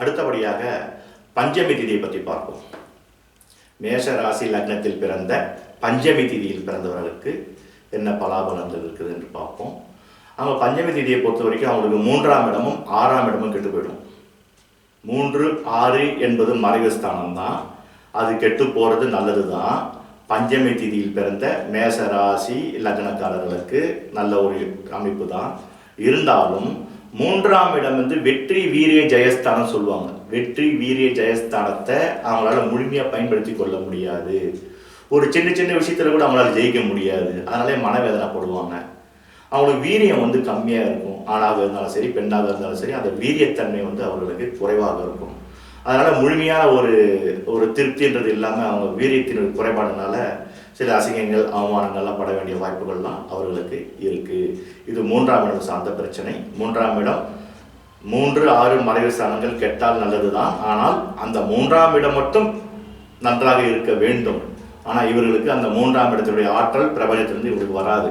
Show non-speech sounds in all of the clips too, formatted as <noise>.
அடுத்தபடியாக பஞ்சமி திதியை பற்றி பார்ப்போம். மேஷ ராசி லக்னத்தில் பிறந்த பஞ்சமி திதியில் பிறந்தவர்களுக்கு என்ன பலாபலங்கள் இருக்குது என்று பார்ப்போம். அவங்க பஞ்சமி திதியை பொறுத்த வரைக்கும் அவங்களுக்கு மூன்றாம் இடமும் ஆறாம் இடமும் கெட்டு போயிடும். மூன்று ஆறு என்பது மறைவு ஸ்தானம் தான். அது கெட்டு போகிறது நல்லது தான். பஞ்சமி திதியில் பிறந்த மேச ராசி லக்னக்காரர்களுக்கு நல்ல ஒரு அமைப்பு தான். இருந்தாலும் மூன்றாம் இடம் வந்து வெற்றி வீரிய ஜெயஸ்தானம் சொல்லுவாங்க. வெற்றி வீரிய ஜெயஸ்தானத்தை அவங்களால முழுமையாக பயன்படுத்தி கொள்ள முடியாது. ஒரு சின்ன சின்ன விஷயத்துல கூட அவங்களால ஜெயிக்க முடியாது. அதனாலே மனவேதனைப்படுவாங்க அவங்களுக்கு வீரியம் வந்து கம்மியாக இருக்கும். ஆணாக இருந்தாலும் சரி பெண்ணாக இருந்தாலும் சரி அந்த வீரியத்தன்மை வந்து அவர்களுக்கு குறைவாக இருக்கும். அதனால் முழுமையான ஒரு ஒரு திருப்தின்றது இல்லாமல் அவங்க வீரியத்தின் குறைபாடுனால சில அசிங்கங்கள் அவமானங்கள்லாம் பட வேண்டிய வாய்ப்புகள்லாம் அவர்களுக்கு இருக்குது இது மூன்றாம் இடம் சார்ந்த பிரச்சனை. மூன்றாம் இடம் மூன்று ஆறு மறைவு ஸ்தானங்கள் கெட்டால் நல்லதுதான். ஆனால் அந்த மூன்றாம் இடம் மட்டும் நன்றாக இருக்க வேண்டும். ஆனால் இவர்களுக்கு அந்த மூன்றாம் இடத்துடைய ஆற்றல் பிரபஞ்சத்திலிருந்து இவர்களுக்கு வராது.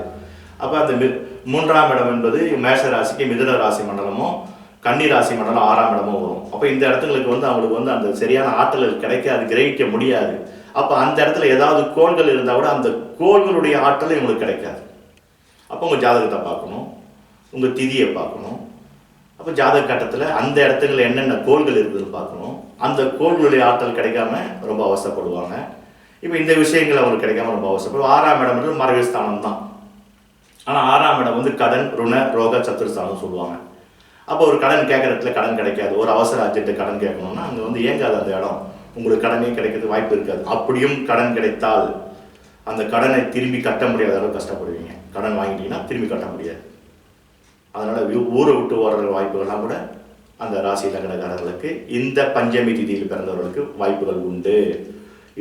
அப்போ அந்த மி- மூன்றாம் இடம் என்பது மேஷ ராசிக்கு மிதுன ராசி மண்டலமும் கன்னி ராசி மண்டலம் ஆறாம் இடமும் வரும். அப்போ இந்த இடத்துங்களுக்கு வந்து அவங்களுக்கு வந்து அந்த சரியான ஆற்றல் கிடைக்காது கிரகிக்க முடியாது. அப்போ அந்த இடத்துல ஏதாவது கோள்கள் இருந்தால் கூட அந்த கோள்களுடைய ஆற்றல் இவங்களுக்கு கிடைக்காது. அப்போ உங்கள் ஜாதகத்தை பார்க்கணும். உங்கள் திதியை பார்க்கணும். அப்போ ஜாதக கட்டத்தில் அந்த இடத்துல என்னென்ன கோள்கள் இருக்குதுன்னு பார்க்கணும். அந்த கோள்களுடைய ஆற்றல் கிடைக்காம ரொம்ப அவசரப்படுவாங்க. இப்போ இந்த விஷயங்கள் அவங்களுக்கு கிடைக்காம ரொம்ப அவசரப்படுவோம் ஆறாம் இடம் வந்து மறைவு ஸ்தானம் தான். ஆனால் ஆறாம் இடம் வந்து கடன் ருண ரோக சத்துருஸ்தானம் சொல்லுவாங்க. அப்போ ஒரு கடன் கேட்குற இடத்துல கடன் கிடைக்காது. ஒரு அவசர அர்ஜென்ட் கடன் கேட்கணும்னா அங்கே வந்து இயங்காது அந்த இடம். உங்களுக்கு கடனே கிடைக்கிறது வாய்ப்பு இருக்காது. அப்படியும் கடன் கிடைத்தால் அந்த கடனை திரும்பி கட்ட முடியாத அளவு கஷ்டப்படுவீங்க. கடன் வாங்கிட்டீங்கன்னா திரும்பி கட்ட முடியாது. அதனால் ஊரை விட்டு ஓடுற வாய்ப்புகள்லாம் கூட அந்த ராசி லக்னக்காரர்களுக்கு இந்த பஞ்சமி திதியில் பிறந்தவர்களுக்கு வாய்ப்புகள் உண்டு.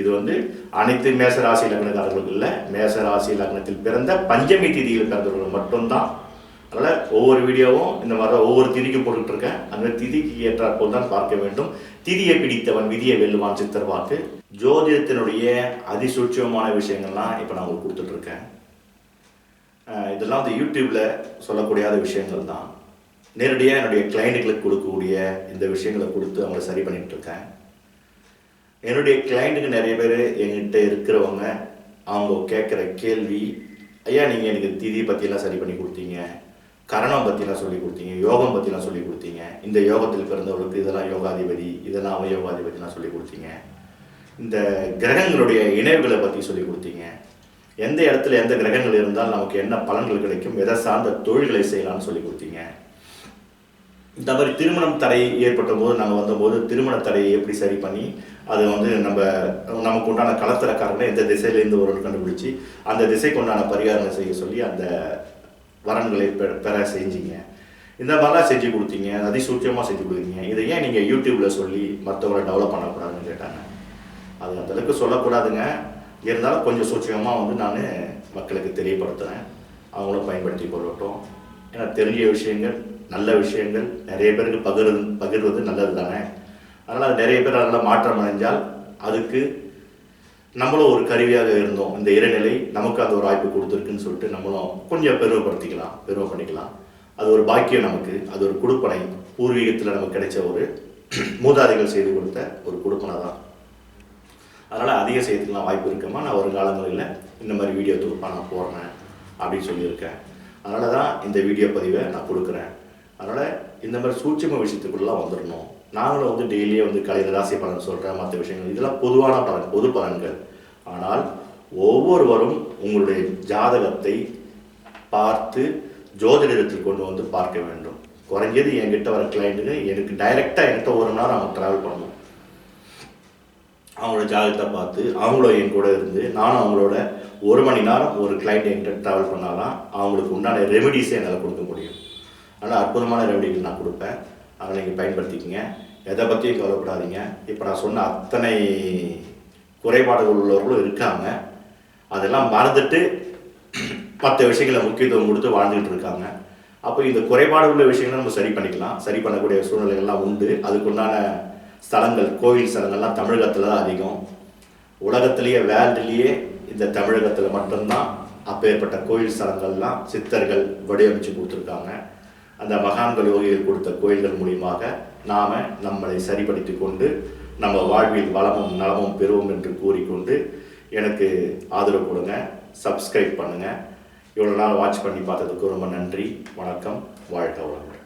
இது வந்து அனைத்து மேச ராசி லக்னக்காரர்களுக்கு இல்லை மேச ராசி லக்னத்தில் பிறந்த பஞ்சமி திதியில் பிறந்தவர்கள் மட்டும்தான். அதனால் ஒவ்வொரு வீடியோவும் இந்த மாதிரி ஒவ்வொரு திதிக்கும் போட்டுட்ருக்கேன் அந்த திதிக்கு ஏற்றாற்போல் தான் பார்க்க வேண்டும். திதியை பிடித்தவன் விதியை வெல்லுவான் சித்தர் வாக்கு ஜோதிடத்தினுடைய அதிசூட்சமான விஷயங்கள்லாம் இப்போ நான் உங்களுக்கு கொடுத்துட்ருக்கேன். இதெல்லாம் வந்து யூடியூப்பில் சொல்லக்கூடியாத விஷயங்கள் தான் நேரடியாக என்னுடைய கிளைண்ட்டுகளுக்கு கொடுக்கக்கூடிய இந்த விஷயங்களை கொடுத்து அவங்கள சரி பண்ணிகிட்ருக்கேன் இருக்கேன் என்னுடைய கிளைண்ட்டுக்கு நிறைய பேர் என்கிட்ட இருக்கிறவங்க அவங்க கேட்குற கேள்வி ஐயா நீங்கள் எனக்கு திதி பற்றியெல்லாம் சரி பண்ணி கொடுத்தீங்க. கரணம் பற்றிலாம் சொல்லி கொடுத்தீங்க யோகம் பற்றிலாம் சொல்லி கொடுத்தீங்க. இந்த யோகத்தில் பிறந்தவர்களுக்கு இதெல்லாம் யோகாதிபதி இதெல்லாம் அவயோகாதிபதிலாம் சொல்லி கொடுத்தீங்க. இந்த கிரகங்களுடைய இணைவுகளை பற்றி சொல்லி கொடுத்தீங்க. எந்த இடத்துல எந்த கிரகங்கள் இருந்தால் நமக்கு என்ன பலன்கள் கிடைக்கும் எதை சார்ந்த தொழில்களை செய்யலாம்னு சொல்லி கொடுத்தீங்க. இந்த மாதிரி திருமணம் தடை ஏற்பட்ட போது நாங்கள் வந்தபோது திருமண தடையை எப்படி சரி பண்ணி அது வந்து நம்ம நமக்கு உண்டான கலத்தரக்காரங்களை எந்த திசையிலேருந்து ஒரு கண்டுபிடிச்சி அந்த திசைக்கு உண்டான பரிகாரங்களை செய்ய சொல்லி அந்த வரன்களை பெற பெற செஞ்சீங்க. இந்த மாதிரிலாம் செஞ்சு கொடுத்தீங்க. அதிசூட்சமாக செஞ்சு கொடுத்தீங்க. இதை ஏன் நீங்கள் யூடியூப்பில் சொல்லி மற்றவங்களை டெவலப் பண்ணக்கூடாதுன்னு கேட்டாங்க. அது அந்தளவுக்கு சொல்லக்கூடாதுங்க. இருந்தாலும் கொஞ்சம் சூட்சமாக வந்து நான் மக்களுக்கு தெரியப்படுத்துகிறேன் அவங்களும் பயன்படுத்தி கொள்ளட்டும். ஏன்னா தெரிஞ்ச விஷயங்கள் நல்ல விஷயங்கள் நிறைய பேருக்கு பகிர்வது பகிர்வது நல்லது தானே அதனால் நிறைய பேர் அதில் மாற்றம் அடைஞ்சால் அதுக்கு நம்மளும் ஒரு கருவியாக இருந்தோம். இந்த இறைநிலை நமக்கு அந்த ஒரு வாய்ப்பு கொடுத்துருக்குன்னு சொல்லிட்டு நம்மளும் கொஞ்சம் பெருமைப்படுத்திக்கலாம் பெருமை பண்ணிக்கலாம். அது ஒரு பாக்கியம் நமக்கு அது ஒரு கொடுப்பனை. பூர்வீகத்தில் நமக்கு கிடைச்ச ஒரு <clears throat> மூதாதைகள் செய்து கொடுத்த ஒரு கொடுப்பனை தான். அதனால் அதிக செய்யறதுக்கெலாம் வாய்ப்பு இருக்கமா நான் ஒரு காலங்களில் இந்த மாதிரி வீடியோ தொகுப்பாக நான் போடுறேன் அப்படின்னு சொல்லியிருக்கேன். அதனால தான் இந்த வீடியோ பதிவை நான் கொடுக்குறேன். அதனால் இந்த மாதிரி சூட்சும விஷயத்துக்குள்ளெலாம் வந்துடணும். நாங்களும் வந்து டெய்லியே வந்து கலையில் ராசி பலன் சொல்கிறேன் மற்ற விஷயங்கள். இதெல்லாம் பொதுவான பலன் பொது பலன்கள். ஆனால் ஒவ்வொருவரும் உங்களுடைய ஜாதகத்தை பார்த்து ஜோதிடத்தில் கொண்டு வந்து பார்க்க வேண்டும். குறைஞ்சது என்கிட்ட வர கிளைண்ட்டுங்க எனக்கு டைரெக்டாக என்கிட்ட ஒரு மணி நேரம் அவங்க ட்ராவல் பண்ணணும். அவங்களோட ஜாதகத்தை பார்த்து அவங்களும் என் கூட இருந்து நானும் அவங்களோட ஒரு மணி நேரம் ஒரு கிளைண்ட் என்கிட்ட ட்ராவல் பண்ணாதான் அவங்களுக்கு உண்டான ரெமெடிஸை என்னால் கொடுக்க முடியும். ஆனால் அற்புதமான ரெமெடிகள் நான் கொடுப்பேன். அதை நீங்கள் பயன்படுத்திக்கங்க. எதை பற்றியும் கவலைப்படாதீங்க. இப்போ நான் சொன்ன அத்தனை குறைபாடுகள் உள்ளவர்களும் இருக்காங்க. அதெல்லாம் மறந்துட்டு மற்ற விஷயங்களை முக்கியத்துவம் கொடுத்து வாழ்ந்துகிட்டு இருக்காங்க. அப்போ இந்த குறைபாடு உள்ள விஷயங்களை நம்ம சரி பண்ணிக்கலாம். சரி பண்ணக்கூடிய சூழ்நிலைகள்லாம் உண்டு. அதுக்குண்டான ஸ்தலங்கள் கோவில் ஸ்தலங்கள்லாம் தமிழகத்தில் தான் அதிகம். உலகத்திலேயே வேர்ல்டுலேயே இந்த தமிழகத்தில் மட்டும்தான் அப்பேற்பட்ட கோயில் ஸ்தலங்கள்லாம் சித்தர்கள் வடிவமைச்சு கொடுத்துருக்காங்க. அந்த மகான்கள் யோகிகள் கொடுத்த கோயில்கள் மூலியமாக நாம் நம்மளை சரிப்படுத்தி கொண்டு நம்ம வாழ்வில் வளமும் நலமும் பெறுவோம் என்று கூறிக்கொண்டு எனக்கு ஆதரவு கொடுங்க சப்ஸ்கிரைப் பண்ணுங்கள் இவ்வளோ நாள் வாட்ச் பண்ணி பார்த்ததுக்கு ரொம்ப நன்றி. வணக்கம். வாழ்க வளமுடன்.